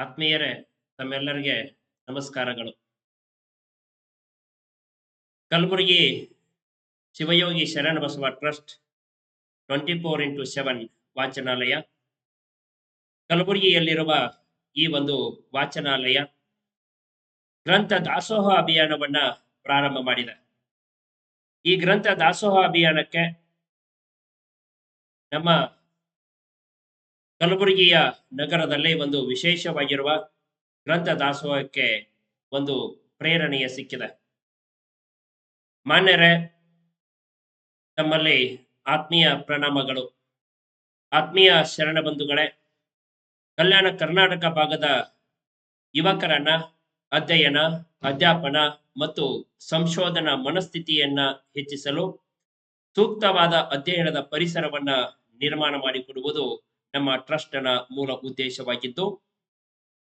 ಆತ್ಮೀಯರೇ, ತಮ್ಮೆಲ್ಲರಿಗೆ ನಮಸ್ಕಾರಗಳು. Kalaburagi Shivayogi Sharana Basava trust twenty four into seven ವಾಚನಾಲಯ. ಕಲಬುರಗಿಯಲ್ಲಿರುವ ಈ ಒಂದು ವಾಚನಾಲಯ ಗ್ರಂಥ ದಾಸೋಹ ಅಭಿಯಾನವನ್ನ ಪ್ರಾರಂಭ ಮಾಡಿದೆ. ಈ ಗ್ರಂಥ ದಾಸೋಹ ಅಭಿಯಾನಕ್ಕೆ ನಮ್ಮ ಕಲಬುರಗಿಯ ನಗರದಲ್ಲಿ ಒಂದು ವಿಶೇಷವಾಗಿರುವ ಗ್ರಂಥ ದಾಸೋಹಕ್ಕೆ ಒಂದು ಪ್ರೇರಣೆಯ ಸಿಕ್ಕಿದೆ. ಮಾನ್ಯರೇ, ತಮ್ಮಲ್ಲಿ ಆತ್ಮೀಯ ಪ್ರಣಾಮಗಳು. ಆತ್ಮೀಯ ಶರಣ ಬಂಧುಗಳೇ, ಕಲ್ಯಾಣ ಕರ್ನಾಟಕ ಭಾಗದ ಯುವಕರನ್ನ, ಅಧ್ಯಯನ, ಅಧ್ಯಾಪನ ಮತ್ತು ಸಂಶೋಧನಾ ಮನಸ್ಥಿತಿಯನ್ನ ಹೆಚ್ಚಿಸಲು ಸೂಕ್ತವಾದ ಅಧ್ಯಯನದ ಪರಿಸರವನ್ನ ನಿರ್ಮಾಣ ಮಾಡಿಕೊಡುವುದು ನಮ್ಮ ಟ್ರಸ್ಟ್ನ ಮೂಲ ಉದ್ದೇಶವಾಗಿದ್ದು,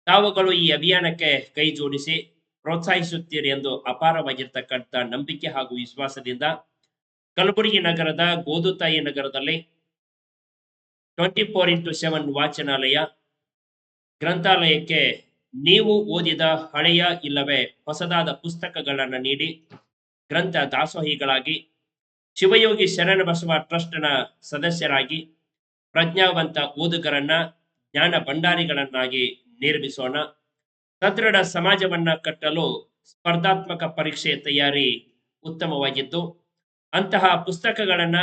ತಾವುಗಳು ಈ ಅಭಿಯಾನಕ್ಕೆ ಕೈ ಜೋಡಿಸಿ ಪ್ರೋತ್ಸಾಹಿಸುತ್ತೀರಿ ಎಂದು ಅಪಾರವಾಗಿರ್ತಕ್ಕಂಥ ನಂಬಿಕೆ ಹಾಗೂ ವಿಶ್ವಾಸದಿಂದ ಕಲಬುರಗಿ ನಗರದ ಗೋದುತಾಯಿ ನಗರದಲ್ಲಿ ಟ್ವೆಂಟಿ ಫೋರ್ ಇಂಟು ಸೆವೆನ್ ವಾಚನಾಲಯ ಗ್ರಂಥಾಲಯಕ್ಕೆ ನೀವು ಓದಿದ ಹಳೆಯ ಇಲ್ಲವೇ ಹೊಸದಾದ ಪುಸ್ತಕಗಳನ್ನು ನೀಡಿ ಗ್ರಂಥ ದಾಸೋಹಿಗಳಾಗಿ ಶಿವಯೋಗಿ ಶರಣ ಬಸವ ಟ್ರಸ್ಟ್ನ ಸದಸ್ಯರಾಗಿ ಪ್ರಜ್ಞಾವಂತ ಓದುಗರನ್ನ ಜ್ಞಾನ ಭಂಡಾರಿಗಳನ್ನಾಗಿ ನಿರ್ಮಿಸೋಣ. ಸದೃಢ ಸಮಾಜವನ್ನ ಕಟ್ಟಲು ಸ್ಪರ್ಧಾತ್ಮಕ ಪರೀಕ್ಷೆ ತಯಾರಿ ಉತ್ತಮವಾಗಿದ್ದು, ಅಂತಹ ಪುಸ್ತಕಗಳನ್ನ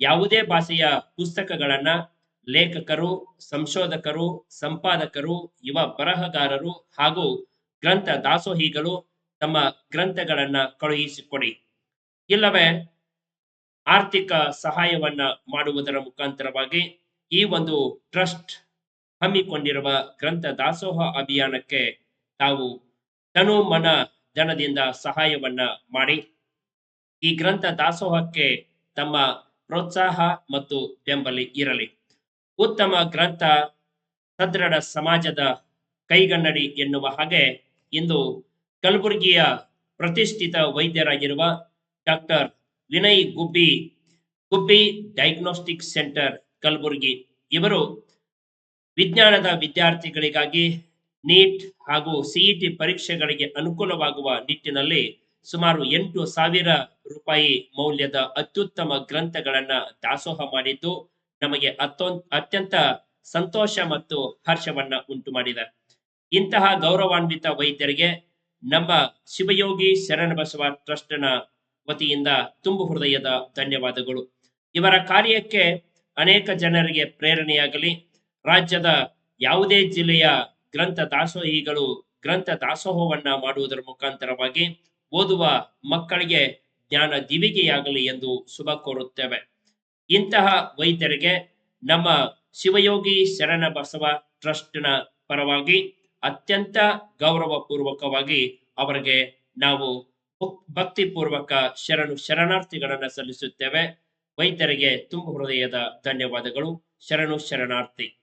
ಯಾವುದೇ ಭಾಷೆಯ ಪುಸ್ತಕಗಳನ್ನ ಲೇಖಕರು, ಸಂಶೋಧಕರು, ಸಂಪಾದಕರು, ಯುವ ಬರಹಗಾರರು ಹಾಗೂ ಗ್ರಂಥ ದಾಸೋಹಿಗಳು ತಮ್ಮ ಗ್ರಂಥಗಳನ್ನ ಕಳುಹಿಸಿಕೊಡಿ. ಇಲ್ಲವೇ ಆರ್ಥಿಕ ಸಹಾಯವನ್ನ ಮಾಡುವುದರ ಮುಖಾಂತರವಾಗಿ ಈ ಒಂದು ಟ್ರಸ್ಟ್ ಹಮ್ಮಿಕೊಂಡಿರುವ ಗ್ರಂಥ ದಾಸೋಹ ಅಭಿಯಾನಕ್ಕೆ ತಾವು ತನು ಮನ ಧನದಿಂದ ಸಹಾಯವನ್ನ ಮಾಡಿ, ಈ ಗ್ರಂಥ ದಾಸೋಹಕ್ಕೆ ತಮ್ಮ ಪ್ರೋತ್ಸಾಹ ಮತ್ತು ಬೆಂಬಲಿ ಇರಲಿ. ಉತ್ತಮ ಗ್ರಂಥ ಸದೃಢ ಸಮಾಜದ ಕೈಗನ್ನಡಿ ಎನ್ನುವ ಹಾಗೆ ಇಂದು ಕಲಬುರಗಿಯ ಪ್ರತಿಷ್ಠಿತ ವೈದ್ಯರಾಗಿರುವ doctor Vinay Gubbi Gubbi diagnostic centre Kalaburagi. ಇವರು ವಿಜ್ಞಾನದ ವಿದ್ಯಾರ್ಥಿಗಳಿಗಾಗಿ ನೀಟ್ ಹಾಗೂ ಸಿಇಟಿ ಪರೀಕ್ಷೆಗಳಿಗೆ ಅನುಕೂಲವಾಗುವ ನಿಟ್ಟಿನಲ್ಲಿ ಸುಮಾರು ಎಂಟು ಸಾವಿರ ರೂಪಾಯಿ ಮೌಲ್ಯದ ಅತ್ಯುತ್ತಮ ಗ್ರಂಥಗಳನ್ನ ದಾಸೋಹ ಮಾಡಿದ್ದು, ನಮಗೆ ಅತ್ಯಂತ ಸಂತೋಷ ಮತ್ತು ಹರ್ಷವನ್ನ ಉಂಟು ಮಾಡಿದೆ. ಇಂತಹ ಗೌರವಾನ್ವಿತ ವೈದ್ಯರಿಗೆ ನಮ್ಮ ಶಿವಯೋಗಿ ಶರಣ ಬಸವ ಟ್ರಸ್ಟ್ನ ವತಿಯಿಂದ ತುಂಬು ಹೃದಯದ ಧನ್ಯವಾದಗಳು. ಇವರ ಕಾರ್ಯಕ್ಕೆ ಅನೇಕ ಜನರಿಗೆ ಪ್ರೇರಣೆಯಾಗಲಿ. ರಾಜ್ಯದ ಯಾವುದೇ ಜಿಲ್ಲೆಯ ಗ್ರಂಥ ದಾಸೋಹಿಗಳು ಗ್ರಂಥ ದಾಸೋಹವನ್ನ ಮಾಡುವುದರ ಮುಖಾಂತರವಾಗಿ ಓದುವ ಮಕ್ಕಳಿಗೆ ಜ್ಞಾನ ದಿವಿಗೆಯಾಗಲಿ ಎಂದು ಶುಭ ಕೋರುತ್ತೇವೆ. ಇಂತಹ ವೈದ್ಯರಿಗೆ ನಮ್ಮ ಶಿವಯೋಗಿ ಶರಣ ಬಸವ ಟ್ರಸ್ಟ್ನ ಪರವಾಗಿ ಅತ್ಯಂತ ಗೌರವ ಪೂರ್ವಕವಾಗಿ ಅವರಿಗೆ ನಾವು ಭಕ್ತಿಪೂರ್ವಕ ಶರಣು ಶರಣಾರ್ಥಿಗಳನ್ನ ಸಲ್ಲಿಸುತ್ತೇವೆ. ವೈದ್ಯರಿಗೆ ತುಂಬು ಹೃದಯದ ಧನ್ಯವಾದಗಳು. ಶರಣು ಶರಣಾರ್ಥಿ.